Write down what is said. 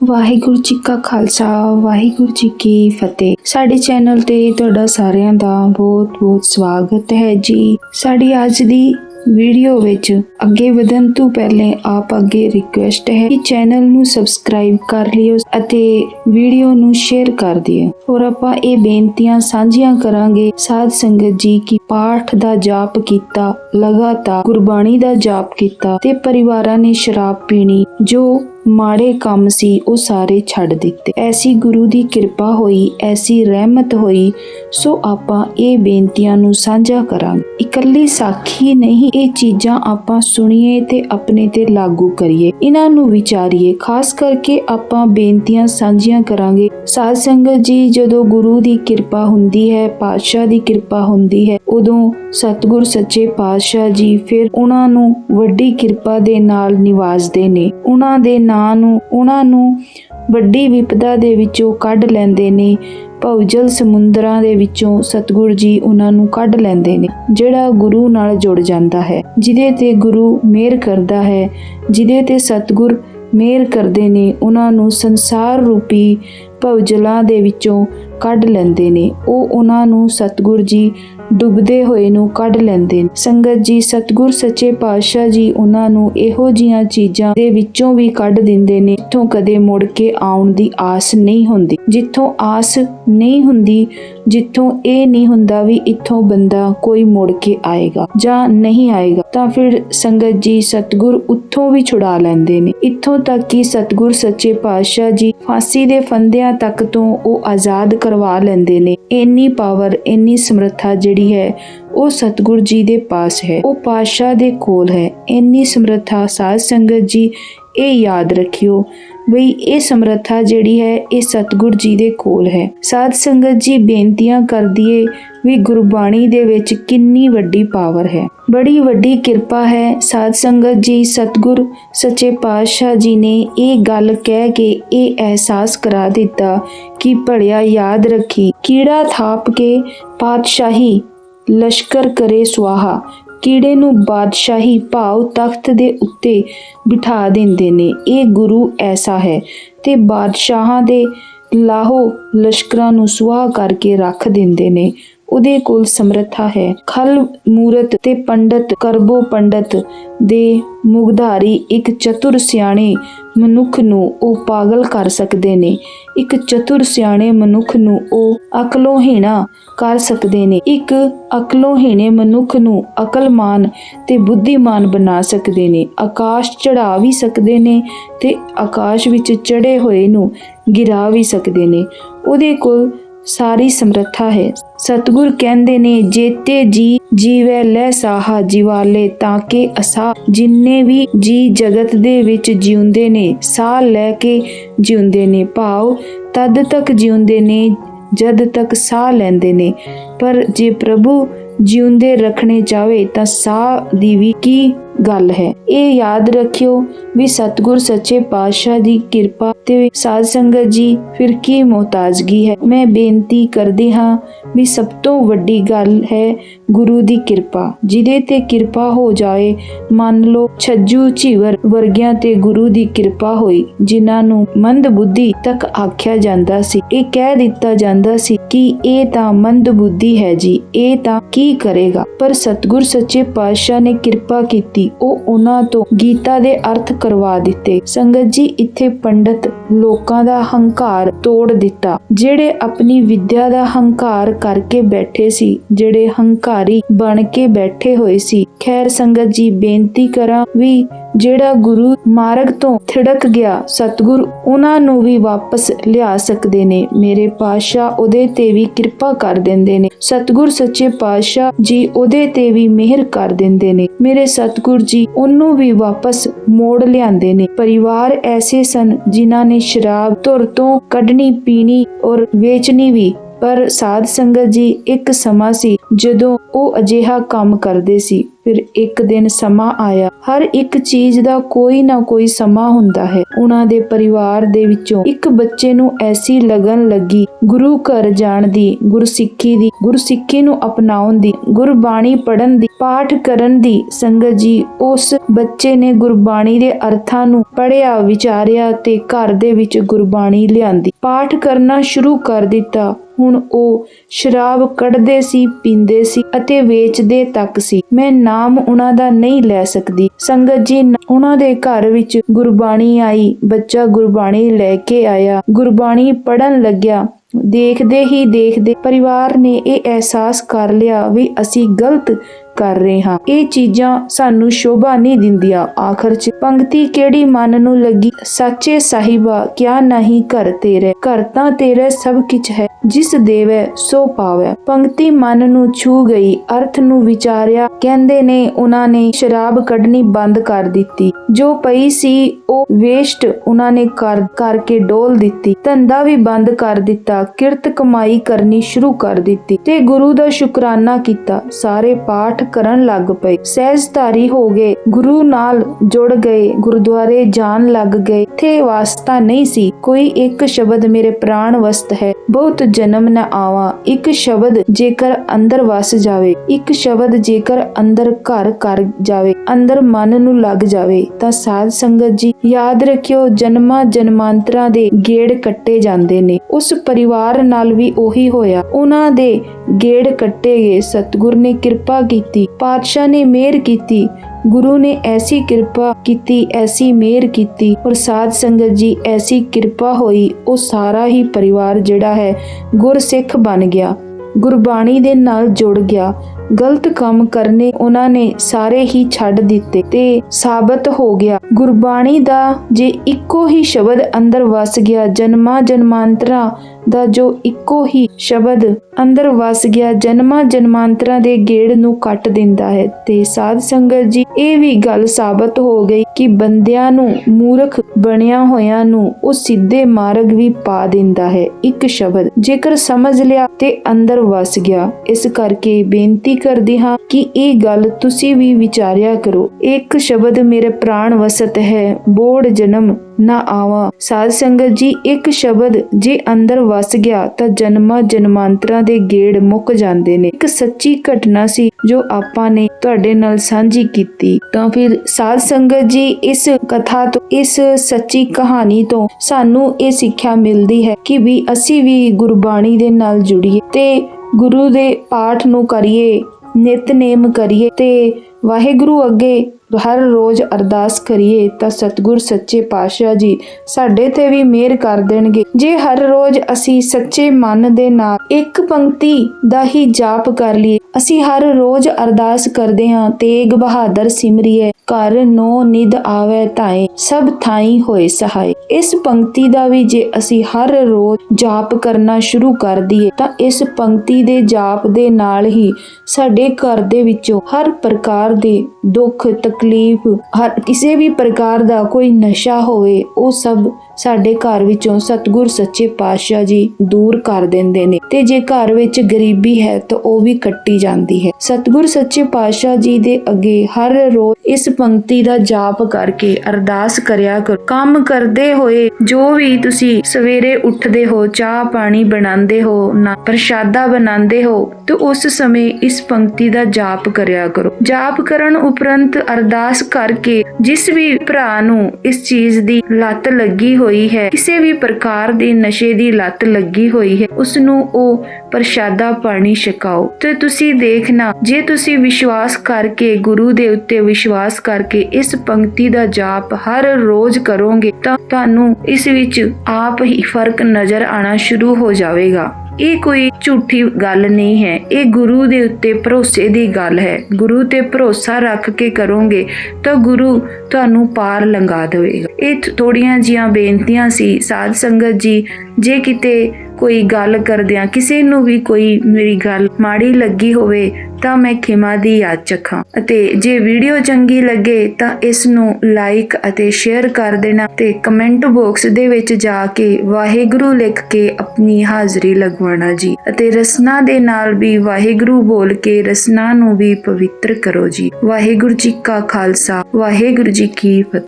ਵਾਹਿਗੁਰੂ ਜੀ ਕਾ ਖਾਲਸਾ, ਵਾਹਿਗੁਰੂ ਜੀ ਕੀ ਫਤਿਹ। ਸਾਡੇ ਚੈਨਲ ਤੇ ਤੁਹਾਡਾ ਸਾਰਿਆਂ ਦਾ ਬਹੁਤ-ਬਹੁਤ ਸਵਾਗਤ ਹੈ ਜੀ। ਸਾਡੀ ਅੱਜ ਦੀ ਵੀਡੀਓ ਵਿੱਚ ਅੱਗੇ ਵਧਣ ਤੋਂ ਪਹਿਲੇ ਆਪ ਅੱਗੇ ਰਿਕੁਐਸਟ ਹੈ ਕਿ ਚੈਨਲ ਨੂੰ ਸਬਸਕ੍ਰਾਈਬ ਕਰ ਲਿਓ ਅਤੇ ਵੀਡੀਓ ਨੂੰ ਸ਼ੇਅਰ ਕਰ ਦਿਓ। ਔਰ ਆਪਾਂ ਇਹ ਬੇਨਤੀਆਂ ਸਾਂਝੀਆਂ ਕਰਾਂਗੇ, ਸਾਧ ਸੰਗਤ ਜੀ ਕੀ ਪਾਠ ਦਾ ਜਾਪ ਕੀਤਾ, ਲਗਾਤਾਰ ਗੁਰਬਾਣੀ ਦਾ ਜਾਪ ਕੀਤਾ ਤੇ ਪਰਿਵਾਰਾਂ ਨੇ ਸ਼ਰਾਬ ਪੀਣੀ, ਜੋ ਮਾੜੇ ਕੰਮ ਸੀ, ਉਹ ਸਾਰੇ ਛੱਡ ਦਿੱਤੇ। ਐਸੀ ਗੁਰੂ ਦੀ ਕਿਰਪਾ ਹੋਈ, ਐਸੀ ਰਹਿਮਤ ਹੋਈ, ਸੋ ਆਪਾਂ ਇਹ ਬੇਨਤੀਆਂ ਨੂੰ ਸਾਂਝਾ ਕਰਾਂਗੇ। ਇਕੱਲੀ ਸਾਖੀ ਨਹੀਂ, ਇਹ ਚੀਜ਼ਾਂ ਆਪਾਂ ਸੁਣੀਏ ਤੇ ਆਪਣੇ ਤੇ ਲਾਗੂ ਕਰੀਏ। ਇਹਨਾਂ ਨੂੰ ਵਿਚਾਰੀਏ, ਖਾਸ ਕਰਕੇ ਆਪਾਂ ਬੇਨਤੀਆਂ ਸਾਂਝੀਆਂ ਕਰਾਂਗੇ। ਸਾਧ ਸੰਗਤ ਜੀ, ਜਦੋਂ ਗੁਰੂ ਦੀ ਕਿਰਪਾ ਹੁੰਦੀ ਹੈ, ਪਾਤਸ਼ਾਹ ਦੀ ਕਿਰਪਾ ਹੁੰਦੀ ਹੈ, ਉਦੋਂ ਸਤਿਗੁਰ ਸੱਚੇ ਪਾਤਸ਼ਾਹ ਜੀ ਫਿਰ ਉਹਨਾਂ ਨੂੰ ਵੱਡੀ ਕਿਰਪਾ ਦੇ ਨਾਲ ਨਿਵਾਜਦੇ ਨੇ। ਉਹਨਾਂ ਦੇ ਨਾਂ ਨੂੰ, ਉਹਨਾਂ ਨੂੰ ਵੱਡੀ ਵਿਪਦਾ ਦੇ ਵਿੱਚੋਂ ਕੱਢ ਲੈਂਦੇ ਨੇ। ਭਉਜਲ ਸਮੁੰਦਰਾਂ ਦੇ ਵਿੱਚੋਂ ਸਤਿਗੁਰ ਜੀ ਉਹਨਾਂ ਨੂੰ ਕੱਢ ਲੈਂਦੇ ਨੇ, ਜਿਹੜਾ ਗੁਰੂ ਨਾਲ ਜੁੜ ਜਾਂਦਾ ਹੈ, ਜਿਹਦੇ ਤੇ ਗੁਰੂ ਮਿਹਰ ਕਰਦਾ ਹੈ, ਜਿਹਦੇ ਤੇ ਸਤਿਗੁਰ ਮਿਹਰ ਕਰਦੇ ਨੇ, ਉਹਨਾਂ ਨੂੰ ਸੰਸਾਰ ਰੂਪੀ ਭਵਜਲਾਂ ਦੇ ਵਿੱਚੋਂ ਕੱਢ ਲੈਂਦੇ ਨੇ। ਉਹ ਉਹਨਾਂ ਨੂੰ ਸਤਿਗੁਰ ਜੀ ਡੁੱਬਦੇ ਹੋਏ ਨੂੰ ਕੱਢ ਲੈਂਦੇ ਨੇ। ਸੰਗਤ ਜੀ, ਸਤਿਗੁਰ ਸੱਚੇ ਪਾਤਸ਼ਾਹ ਜੀ ਉਹਨਾਂ ਨੂੰ ਇਹੋ ਜੀਆਂ ਚੀਜ਼ਾਂ ਦੇ ਵਿੱਚੋਂ ਵੀ ਕੱਢ ਦਿੰਦੇ ਨੇ, ਜਿੱਥੋਂ ਕਦੇ ਮੁੜ ਕੇ ਆਉਣ ਦੀ ਆਸ ਨਹੀਂ ਹੁੰਦੀ। ਜਿੱਥੋਂ ਆਸ ਨਹੀਂ ਹੁੰਦੀ, ਜਿੱਥੋਂ ਇਹ ਨਹੀਂ ਹੁੰਦਾ ਵੀ ਇੱਥੋਂ ਬੰਦਾ ਕੋਈ ਮੁੜ ਕੇ ਆਏਗਾ ਜਾਂ ਨਹੀਂ ਆਏਗਾ, ਤਾਂ ਫਿਰ ਸੰਗਤ ਜੀ, ਸਤਿਗੁਰ ਉੱਥੋਂ ਵੀ ਛੁਡਾ ਲੈਂਦੇ ਨੇ। ਇੱਥੋਂ ਤੱਕ ਕਿ ਸਤਿਗੁਰ ਸੱਚੇ ਪਾਤਸ਼ਾਹ ਜੀ ਫਾਂਸੀ ਦੇ ਫੰਦਿਆਂ ਤੱਕ ਤੋਂ ਉਹ ਆਜ਼ਾਦ ਕਰਵਾ ਲੈਂਦੇ ਨੇ। ਇੰਨੀ ਪਾਵਰ ਇੰਨੀ ਸਮਰੱਥਾ ਜਿਹੜੀ ਜਿਹੜੀ ਹੈ, ਉਹ ਸਤਿਗੁਰ ਜੀ ਦੇ ਪਾਸ ਹੈ। ਉਹ ਪਾਤਸ਼ਾਹ ਦੇ ਕੋਲ ਹੈ। ਇੰਨੀ ਸਮਰੱਥਾ ਸਾਧ ਸੰਗਤ ਜੀ, ਇਹ ਯਾਦ ਰੱਖਿਓ ਬਈ ਇਹ ਸਮਰੱਥਾ ਜਿਹੜੀ ਹੈ, ਇਹ ਸਤਿਗੁਰ ਜੀ ਦੇ ਕੋਲ ਹੈ। ਸਾਧ ਸੰਗਤ ਜੀ ਬੇਨਤੀਆਂ ਕਰਦੀ ਕਰਦੀਏ ਵੀ ਗੁਰਬਾਣੀ ਦੇ ਵਿੱਚ ਕਿੰਨੀ ਵੱਡੀ ਪਾਵਰ ਹੈ। ਬੜੀ ਵੱਡੀ ਕਿਰਪਾ ਹੈ। ਸਾਧ ਸੰਗਤ ਜੀ, ਸਤਿਗੁਰ, ਸੱਚੇ ਪਾਤਸ਼ਾਹ ਜੀ ਨੇ ਇਹ ਗੱਲ ਕਹਿ ਕੇ ਇਹ ਅਹਿਸਾਸ ਕਰਾ ਦਿੱਤਾ ਕਿ ਭੜਿਆ ਯਾਦ ਰੱਖੀ, ਕੀੜਾ ਥਾਪ ਕੇ ਪਾਤਸ਼ਾਹੀ ਲਸ਼ਕਰ ਕਰੇ ਸੁਆਹਾ। ਕੀੜੇ ਨੂੰ ਬਾਦਸ਼ਾਹੀ ਭਾਵ ਤਖਤ ਦੇ ਉੱਤੇ ਬਿਠਾ ਦਿੰਦੇ ਨੇ। ਇਹ ਗੁਰੂ ਐਸਾ ਹੈ ਤੇ ਬਾਦਸ਼ਾਹਾਂ ਦੇ ਲਾਹੋ ਲਸ਼ਕਰਾਂ ਨੂੰ ਸੁਆਹ ਕਰਕੇ ਰੱਖ ਦਿੰਦੇ ਨੇ। ਉਹਦੇ ਕੋਲ ਸਮਰੱਥਾ ਹੈ। ਖਲ ਮੂਰਤ ਤੇ ਪੰਡਤ, ਕਰਬੋ ਪੰਡਤ ਦੇ ਮੁਗਧਾਰੀ ਇੱਕ ਚਤੁਰ ਸਿਆਣੇ ਮਨੁੱਖ ਨੂੰ ਉਹ ਪਾਗਲ ਕਰ ਸਕਦੇ ਨੇ। ਇੱਕ ਚਤੁਰ ਸਿਆਣੇ ਮਨੁੱਖ ਨੂੰ ਉਹ ਅਕਲੋਂ ਹੀਣਾ ਕਰ ਸਕਦੇ ਨੇ। ਇੱਕ ਅਕਲੋਂ ਹੀਣੇ ਮਨੁੱਖ ਨੂੰ ਅਕਲਮਾਨ ਤੇ ਬੁੱਧੀਮਾਨ ਬਣਾ ਸਕਦੇ ਨੇ। ਆਕਾਸ਼ ਚੜਾ ਵੀ ਸਕਦੇ ਨੇ ਤੇ ਆਕਾਸ਼ ਵਿੱਚ ਚੜੇ ਹੋਏ ਨੂੰ ਗਿਰਾ ਵੀ ਸਕਦੇ ਨੇ। ਉਹਦੇ ਕੋਲ ਸਾਰੀ ਸਮਰੱਥਾ ਹੈ। ਸਤਿਗੁਰ ਕਹਿੰਦੇ ਨੇ, ਜੇਤੇ ਜੀ ਜੀਵੈ ਲੈ ਸਾਹਾ ਜਿਵਾਲੇ, ਤਾਂ ਕਿ ਅਸਾ ਜਿੰਨੇ ਵੀ ਜੀ ਜਗਤ ਦੇ ਵਿੱਚ ਜਿਉਂਦੇ ਨੇ, ਸਾਹ ਲੈ ਕੇ ਜਿਉਂਦੇ ਨੇ। ਭਾਵ ਤਦ ਤੱਕ ਜਿਉਂਦੇ ਨੇ, ਜਦ ਤੱਕ ਸਾਹ ਲੈਂਦੇ ਨੇ। ਪਰ ਜੇ ਪ੍ਰਭੂ ਜਿਉਂਦੇ ਰੱਖਣੇ ਚਾਵੇ ਤਾਂ ਸਾਹ ਦੀ ਵੀ ਕੀ ਗੱਲ ਹੈ। ਇਹ ਯਾਦ ਰੱਖਿਓ ਵੀ ਸਤਿਗੁਰ ਸੱਚੇ ਪਾਤਸ਼ਾਹ ਦੀ ਕਿਰਪਾ ਤੇ ਸਾਧ ਸੰਗਤ ਜੀ ਫਿਰ ਕੀ ਮੁਹਤਾਜਗੀ ਹੈ। ਮੈਂ ਬੇਨਤੀ ਕਰਦੀ ਹਾਂ ਵੀ ਸਭ ਤੋਂ ਵੱਡੀ ਗੱਲ ਹੈ ਗੁਰੂ ਦੀ ਕਿਰਪਾ। ਜਿਹਦੇ ਤੇ ਕਿਰਪਾ ਹੋ ਜਾਏ, ਮੰਨ ਲਓ ਛੱਜੂ ਝੀਵਰ ਵਰਗਿਆਂ ਤੇ ਗੁਰੂ ਦੀ ਕਿਰਪਾ ਹੋਈ, ਜਿਨ੍ਹਾਂ ਨੂੰ ਮੰਦ ਬੁੱਧੀ ਤੱਕ ਆਖਿਆ ਜਾਂਦਾ ਸੀ। ਇਹ ਕਹਿ ਦਿੱਤਾ ਜਾਂਦਾ ਸੀ ਕਿ ਇਹ ਤਾਂ ਮੰਦ ਬੁੱਧੀ ਹੈ ਜੀ, ਇਹ ਤਾਂ ਕੀ ਕਰੇਗਾ? ਪਰ ਸਤਿਗੁਰ ਸੱਚੇ ਪਾਤਸ਼ਾਹ ਨੇ ਕਿਰਪਾ ਕੀਤੀ। ਉਹ ਉਹਨਾਂ ਤੋਂ ਗੀਤਾ ਦੇ ਅਰਥ ਕਰਵਾ ਦਿੱਤੇ। ਸੰਗਤ ਜੀ, ਇੱਥੇ ਪੰਡਤ ਲੋਕਾਂ ਦਾ ਹੰਕਾਰ ਤੋੜ ਦਿੱਤਾ। ਜਿਹੜੇ ਆਪਣੀ ਵਿਦਿਆ ਦਾ ਹੰਕਾਰ ਕਰਕੇ ਬੈਠੇ ਸੀ, ਜਿਹੜੇ ਹੰਕਾਰੀ ਬਣ ਕੇ ਬੈਠੇ ਹੋਏ ਸੀ। ਖੈਰ, ਸੰਗਤ ਜੀ, ਬੇਨਤੀ ਕਰਾਂ ਵੀ ਜਿਹੜਾ ਗੁਰੂ ਮਾਰਗ ਤੋਂ ਥਿੜਕ ਗਿਆ, ਸਤਿਗੁਰ ਉਹਨਾਂ ਨੂੰ ਵੀ ਵਾਪਸ ਲਿਆ ਸਕਦੇ ਨੇ। ਮੇਰੇ ਪਾਤਸ਼ਾਹ ਉਹਦੇ ਤੇ ਵੀ ਕਿਰਪਾ ਕਰ ਦਿੰਦੇ ਨੇ। ਸਤਿਗੁਰ ਸੱਚੇ ਪਾਤਸ਼ਾਹ ਜੀ ਉਹਦੇ ਤੇ ਵੀ ਮਿਹਰ ਕਰ ਦਿੰਦੇ ਨੇ। ਮੇਰੇ ਸਤਿਗੁਰ ਜੀ ਉਹਨੂੰ ਵੀ ਵਾਪਸ ਮੋੜ ਲਿਆਂਦੇ ਨੇ। ਪਰਿਵਾਰ ਐਸੇ ਸਨ ਜਿਨ੍ਹਾਂ ਨੇ ਸ਼ਰਾਬ, ਧੁਰ ਤੋਂ ਕੱਢਣੀ, ਪੀਣੀ ਔਰ ਵੇਚਣੀ ਵੀ ਪਰ ਸਾਧ ਸੰਗਤ ਜੀ ਇੱਕ ਸਮਾਂ ਸੀ ਜਦੋਂ ਉਹ ਅਜਿਹਾ ਕੰਮ ਕਰਦੇ ਸੀ। ਫਿਰ ਇੱਕ ਦਿਨ ਸਮਾਂ ਆਇਆ। ਹਰ ਇੱਕ ਚੀਜ਼ ਦਾ ਕੋਈ ਨਾ ਕੋਈ ਸਮਾਂ ਹੁੰਦਾ ਹੈ। ਉਹਨਾਂ ਦੇ ਪਰਿਵਾਰ ਦੇ ਵਿੱਚੋਂ ਇੱਕ ਬੱਚੇ ਨੂੰ ਐਸੀ ਲਗਨ ਲੱਗੀ, ਗੁਰੂ ਘਰ ਜਾਣ ਦੀ, ਗੁਰਸਿੱਖੀ ਦੀ, ਗੁਰਸਿੱਖੀ ਨੂੰ ਅਪਣਾਉਣ ਦੀ, ਗੁਰਬਾਣੀ ਪੜ੍ਹਨ ਦੀ, ਪਾਠ ਕਰਨ ਦੀ ਸੰਗਤ ਜੀ ਉਸ ਬੱਚੇ ਨੇ ਗੁਰਬਾਣੀ ਦੇ ਅਰਥਾਂ ਨੂੰ ਪੜ੍ਹਿਆ, ਵਿਚਾਰਿਆ ਤੇ ਘਰ ਦੇ ਵਿੱਚ ਗੁਰਬਾਣੀ ਲਿਆਂਦੀ। ਪਾਠ ਕਰਨਾ ਸ਼ੁਰੂ ਕਰ ਦਿੱਤਾ। ਹੁਣ ਉਹ ਸ਼ਰਾਬ ਕੱਢਦੇ ਸੀ, ਪੀਂਦੇ ਸੀ ਅਤੇ ਵੇਚਦੇ ਤੱਕ ਸੀ। ਮੈਂ ਨਾਮ ਉਹਨਾਂ ਦਾ ਨਹੀਂ ਲੈ ਸਕਦੀ। ਸੰਗਤ ਜੀ, ਉਹਨਾਂ ਦੇ ਘਰ ਵਿੱਚ ਗੁਰਬਾਣੀ ਆਈ। ਬੱਚਾ ਗੁਰਬਾਣੀ ਲੈ ਕੇ ਆਇਆ। ਗੁਰਬਾਣੀ ਪੜਨ ਲੱਗਿਆ। ਦੇਖਦੇ ਹੀ ਦੇਖਦੇ ਪਰਿਵਾਰ ਨੇ ਇਹ ਅਹਿਸਾਸ ਕਰ ਲਿਆ ਵੀ ਅਸੀਂ ਗਲਤ ਕਰ ਰਹੇ ਹਾਂ। ਇਹ ਚੀਜ਼ਾਂ ਸਾਨੂੰ ਸ਼ੋਭਾ ਨਹੀਂ ਦਿੰਦੀਆਂ। ਆਖਰ ਚ ਪੰਕਤੀ ਕਿਹੜੀ ਮਨ ਨੂੰ ਲੱਗੀ? ਸੱਚੇ ਸਾਹਿਬਾ, ਕਿਆ ਨਹੀਂ ਘਰ ਤੇਰੇ? ਘਰ ਤਾਂ ਤੇਰੇ ਸਭ ਕਿਛ ਹੈ, ਜਿਸ ਦੇਵੇ ਸੋ ਪਾਵੇ। ਪੰਕਤੀ ਮਨ ਨੂੰ ਛੂ ਗਈ, ਅਰਥ ਨੂੰ ਵਿਚਾਰਿਆ। ਕਹਿੰਦੇ ਨੇ ਉਹਨਾਂ ਨੇ ਸ਼ਰਾਬ ਕੱਢਣੀ ਬੰਦ ਕਰ ਦਿੱਤੀ। ਜੋ ਪਈ ਸੀ, ਉਹ ਵੇਸਟ ਉਹਨਾਂ ਨੇ ਕਰ, ਕਰਕੇ ਡੋਲ ਦਿੱਤੀ। ਧੰਦਾ ਵੀ ਬੰਦ ਕਰ ਦਿੱਤਾ, ਕਿਰਤ ਕਮਾਈ ਕਰਨੀ ਸ਼ੁਰੂ ਕਰ ਦਿੱਤੀ ਤੇ ਗੁਰੂ ਦਾ ਸ਼ੁਕਰਾਨਾ ਕੀਤਾ। ਸਾਰੇ ਪਾਠ ਕਰਨ ਲੱਗ ਪਏ। ਸਹਿਜਧਾਰੀ ਹੋ ਗਏ। ਗੁਰੂ ਨਾਲ ਜੁੜ ਗਏ। ਗੁਰਦੁਆਰੇ ਜਾਣ ਲੱਗ ਗਏ। ਥੇ ਵਾਸਤਾ ਨਹੀਂ ਸੀ। ਕੋਈ ਇੱਕ ਸ਼ਬਦ ਮੇਰੇ ਪ੍ਰਾਣ ਵਸਤ ਹੈ। ਬਹੁਤ ਜਨਮ ਨਾ ਆਵਾਂ। ਇੱਕ ਸ਼ਬਦ ਜੇਕਰ ਅੰਦਰ ਵਸ ਜਾਵੇ, ਇੱਕ ਸ਼ਬਦ ਜੇਕਰ ਅੰਦਰ ਘਰ ਕਰ ਜਾਵੇ, ਅੰਦਰ ਮਨ ਨੂੰ ਲੱਗ ਜਾਵੇ, ਤਾਂ ਸਾਧ ਸੰਗਤ ਜੀ, ਯਾਦ ਰੱਖਿਓ ਜਨਮਾਂ ਜਨਮਾਂਤਰਾਂ ਦੇ ਗੇੜ ਕੱਟੇ ਜਾਂਦੇ ਨੇ। ਉਸ ਪਰਿਵਾਰ ਨਾਲ ਵੀ ਉਹੀ ਹੋਇਆ। ਉਹਨਾਂ ਦੇ ਗੇੜ ਕੱਟੇ ਗਏ। ਸਤਿਗੁਰ ਨੇ ਕਿਰਪਾ ਕੀਤੀ। ਪਾਤਸ਼ਾਹ ਨੇ ਮਿਹਰ ਕੀਤੀ। ਗੁਰੂ ਨੇ ਐਸੀ ਕਿਰਪਾ ਕੀਤੀ, ਐਸੀ ਮਿਹਰ ਕੀਤੀ। ਔਰ ਸਾਧ ਸੰਗਤ ਜੀ, ਐਸੀ ਕਿਰਪਾ ਹੋਈ। ਉਹ ਸਾਰਾ ਹੀ ਪਰਿਵਾਰ ਜਿਹੜਾ ਹੈ, ਗੁਰਸਿੱਖ ਬਣ ਗਿਆ। ਗੁਰਬਾਣੀ ਦੇ ਨਾਲ ਜੁੜ ਗਿਆ। ਗਲਤ ਕੰਮ ਕਰਨੇ ਉਹਨਾਂ ਨੇ ਸਾਰੇ ਹੀ ਛੱਡ ਦਿੱਤੇ ਤੇ ਸਾਬਤ ਹੋ ਗਿਆ। ਗੁਰਬਾਣੀ ਦਾ ਜੇ ਇੱਕੋ ਹੀ ਸ਼ਬਦ ਅੰਦਰ ਵਸ ਗਿਆ, ਜਨਮਾਂ ਜਨਮਾਂਤਰਾਂ ਦਾ ਜੋ ਇੱਕੋ ਹੀ ਸ਼ਬਦ ਅੰਦਰ ਵਸ ਗਿਆ ਜਨਮਾਂ ਜਨਮਾਂਤਰਾਂ ਦੇ ਗੇੜ ਨੂੰ ਕੱਟ ਦਿੰਦਾ ਹੈ। ਤੇ ਸਾਧ ਸੰਗਤ ਜੀ, ਇਹ ਵੀ ਗੱਲ ਸਾਬਤ ਹੋ ਗਈ ਕਿ ਬੰਦਿਆਂ ਨੂੰ ਮੂਰਖ ਬਣਿਆ ਹੋਇਆਂ ਨੂੰ ਉਹ ਸਿੱਧੇ ਮਾਰਗ ਵੀ ਪਾ ਦਿੰਦਾ ਹੈ। ਇੱਕ ਸ਼ਬਦ ਜੇਕਰ ਸਮਝ ਲਿਆ ਤੇ ਅੰਦਰ ਵਸ ਗਿਆ। ਇਸ ਕਰਕੇ ਬੇਨਤੀ ਕਰਦੀ ਹਾਂ ਕਿ ਇਹ ਗੱਲ ਤੁਸੀਂ ਵੀ ਵਿਚਾਰਿਆ ਕਰੋ। ਇੱਕ ਸ਼ਬਦ ਮੇਰੇ ਪ੍ਰਾਣ ਵਸਤ ਹੈ, ਬੋੜ ਜਨਮ ਨਾ ਆਵਾਂ। ਸਾਧ ਸੰਗਤ ਜੀ, ਇੱਕ ਸ਼ਬਦ ਜੇ ਅੰਦਰ ਵਸ ਗਿਆ ਤਾਂ ਜਨਮਾਂ ਜਨਮਾਂਤਰਾਂ ਦੇ ਗੇੜ ਮੁੱਕ ਜਾਂਦੇ ਨੇ। ਇੱਕ ਸੱਚੀ ਘਟਨਾ ਸੀ ਜੋ ਆਪਾਂ ਨੇ ਤੁਹਾਡੇ ਨਾਲ ਸਾਂਝੀ ਕੀਤੀ। ਤਾਂ ਫਿਰ ਸਾਧ ਸੰਗਤ ਜੀ, ਇਸ ਕਥਾ ਤੋਂ, ਇਸ ਸੱਚੀ ਕਹਾਣੀ ਤੋਂ ਸਾਨੂੰ ਇਹ ਸਿੱਖਿਆ ਮਿਲਦੀ ਹੈ ਕਿ ਵੀ ਅਸੀਂ ਵੀ ਗੁਰਬਾਣੀ ਦੇ ਨਾਲ ਜੁੜੀਏ ਤੇ ਗੁਰੂ ਦੇ ਪਾਠ ਨੂੰ ਕਰੀਏ, ਨਿਤਨੇਮ ਕਰੀਏ ਤੇ ਵਾਹਿਗੁਰੂ ਅੱਗੇ ਹਰ ਰੋਜ਼ ਅਰਦਾਸ ਕਰੀਏ ਤਾਂ ਸਤਿਗੁਰ ਸੱਚੇ ਪਾਤਸ਼ਾਹ ਜੀ ਸਾਡੇ ਤੇ ਵੀ ਮਿਹਰ ਕਰ ਦੇਣਗੇ। ਜੇ ਹਰ ਰੋਜ਼ ਅਸੀਂ ਸੱਚੇ ਮਨ ਦੇ ਨਾਲ ਇੱਕ ਪੰਕਤੀ ਦਾ ਹੀ ਜਾਪ ਕਰ ਲਈਏ, ਅਸੀਂ ਹਰ ਰੋਜ਼ ਅਰਦਾਸ ਕਰਦੇ ਹਾਂ, ਤੇਗ ਬਹਾਦਰ ਸਿਮਰਿਏ। ਘਰ ਨੋ ਨਿਦ ਆਵੇ ਧਾਏ, ਸਭ ਥਾਈ ਹੋਏ ਸਹਾਈ ਇਸ ਪੰਕਤੀ ਦਾ ਵੀ ਜੇ ਅਸੀਂ ਹਰ ਰੋਜ਼ ਜਾਪ ਕਰਨਾ ਸ਼ੁਰੂ ਕਰ ਦਈਏ, ਤਾਂ ਇਸ ਪੰਕਤੀ ਦੇ ਜਾਪ ਦੇ ਨਾਲ ਹੀ ਸਾਡੇ ਘਰ ਦੇ ਵਿੱਚੋਂ ਹਰ ਪ੍ਰਕਾਰ ਦੇ ਦੁੱਖ, ਤਕਲੀਫ, ਹਰ ਕਿਸੇ ਵੀ ਪ੍ਰਕਾਰ ਦਾ ਕੋਈ ਨਸ਼ਾ ਹੋਵੇ, ਉਹ ਸਭ ਸਾਡੇ ਘਰ ਵਿੱਚੋਂ ਸਤਿਗੁਰ ਸੱਚੇ ਪਾਤਸ਼ਾਹ ਜੀ ਦੂਰ ਕਰ ਦਿੰਦੇ ਨੇ। ਤੇ ਜੇ ਘਰ ਵਿੱਚ ਗਰੀਬੀ ਹੈ, ਤਾਂ ਉਹ ਵੀ ਕੱਟੀ ਜਾਂਦੀ ਹੈ। ਸਤਿਗੁਰ ਸੱਚੇ ਪਾਤਸ਼ਾਹ ਜੀ ਦੇ ਅੱਗੇ ਹਰ ਰੋਜ਼ ਇਸ ਪੰਕਤੀ ਦਾ ਜਾਪ ਕਰਕੇ ਅਰਦਾਸ ਕਰਿਆ ਕਰੋ। ਕੰਮ ਕਰਦੇ ਹੋਏ ਜੋ ਵੀ ਤੁਸੀਂ ਸਵੇਰੇ ਉੱਠਦੇ ਹੋ, ਚਾਹ ਪਾਣੀ ਬਣਾਉਂਦੇ ਹੋ, ਨਾ ਪ੍ਰਸ਼ਾਦਾ ਬਣਾਉਂਦੇ ਹੋ, ਤੇ ਉਸ ਸਮੇਂ ਇਸ ਪੰਕਤੀ ਦਾ ਜਾਪ ਕਰਿਆ ਕਰੋ। ਜਾਪ ਕਰਨ ਉਪਰੰਤ ਅਰਦਾਸ ਕਰਕੇ ਜਿਸ ਵੀ ਭਰਾ ਨੂੰ ਇਸ ਚੀਜ਼ ਦੀ ਲੱਤ ਲੱਗੀ ਹੋਈ ਹੈ, ਕਿਸੇ ਵੀ ਪ੍ਰਕਾਰ ਦੀ ਨਸ਼ੇ ਦੀ ਲੱਤ ਲੱਗੀ ਹੋਈ ਹੈ ਉਸ ਨੂੰ ਉਹ ਪ੍ਰਸ਼ਾਦਾ ਪਾਣੀ ਛਕਾਓ। ਤੇ ਤੁਸੀਂ ਦੇਖਣਾ, ਜੇ ਤੁਸੀਂ ਵਿਸ਼ਵਾਸ ਕਰਕੇ ਗੁਰੂ ਦੇ ਉੱਤੇ ਵਿਸ਼ਵਾਸ ਕਰਕੇ ਇਸ ਪੰਕਤੀ ਦਾ ਜਾਪ ਹਰ ਰੋਜ਼ ਕਰੋਗੇ ਤਾਂ ਤੁਹਾਨੂੰ ਇਸ ਵਿੱਚ ਆਪ ਹੀ ਫ਼ਰਕ ਨਜ਼ਰ ਆਣਾ ਸ਼ੁਰੂ ਹੋ ਜਾਵੇਗਾ। ਇਹ ਕੋਈ ਝੂਠੀ ਗੱਲ ਨਹੀਂ ਹੈ। ਇਹ ਗੁਰੂ ਦੇ ਉੱਤੇ ਭਰੋਸੇ ਦੀ ਗੱਲ ਹੈ। ਗੁਰੂ ਤੇ ਭਰੋਸਾ ਰੱਖ ਕੇ ਕਰੋਗੇ ਤਾਂ ਗੁਰੂ ਤੁਹਾਨੂੰ ਪਾਰ ਲੰਘਾ ਦੇਵੇਗਾ। ਇਹ ਥੋੜੀਆਂ ਜੀਆਂ ਬੇਨਤੀਆਂ ਸੀ। ਸਾਧ ਸੰਗਤ ਜੀ, ਜੇ ਕਿਤੇ ਕੋਈ ਗੱਲ ਕਰਦਿਆਂ ਕਿਸੇ ਨੂੰ ਵੀ ਕੋਈ ਮੇਰੀ ਗੱਲ ਮਾੜੀ ਲੱਗੀ ਹੋਵੇ ਤਾਂ ਮੈਂ ਖਿਮਾ ਦੀ ਯਾਦ ਹਾਂ ਅਤੇ ਜੇ ਵੀਡੀਓ ਚੰਗੀ ਲੱਗੇ ਤਾਂ ਇਸ ਨੂੰ ਲਾਈਕ ਅਤੇ ਸ਼ੇਅਰ ਕਰ ਦੇਣਾ ਤੇ ਕਮੈਂਟ ਬਾਕਸ ਦੇ ਵਿੱਚ ਜਾ ਕੇ ਵਾਹਿਗੁਰੂ ਲਿਖ ਕੇ ਆਪਣੀ ਹਾਜ਼ਰੀ ਲਗਵਾਉਣਾ ਜੀ। ਅਤੇ ਰਸਨਾ ਦੇ ਨਾਲ ਵੀ ਵਾਹਿਗੁਰੂ ਬੋਲ ਕੇ ਰਸਨਾ ਨੂੰ ਵੀ ਪਵਿੱਤਰ ਕਰੋ ਜੀ। ਵਾਹਿਗੁਰੂ ਜੀ ਕਾ ਖਾਲਸਾ, ਵਾਹਿਗੁਰੂ ਜੀ ਕੀ ਫਤਿਹ।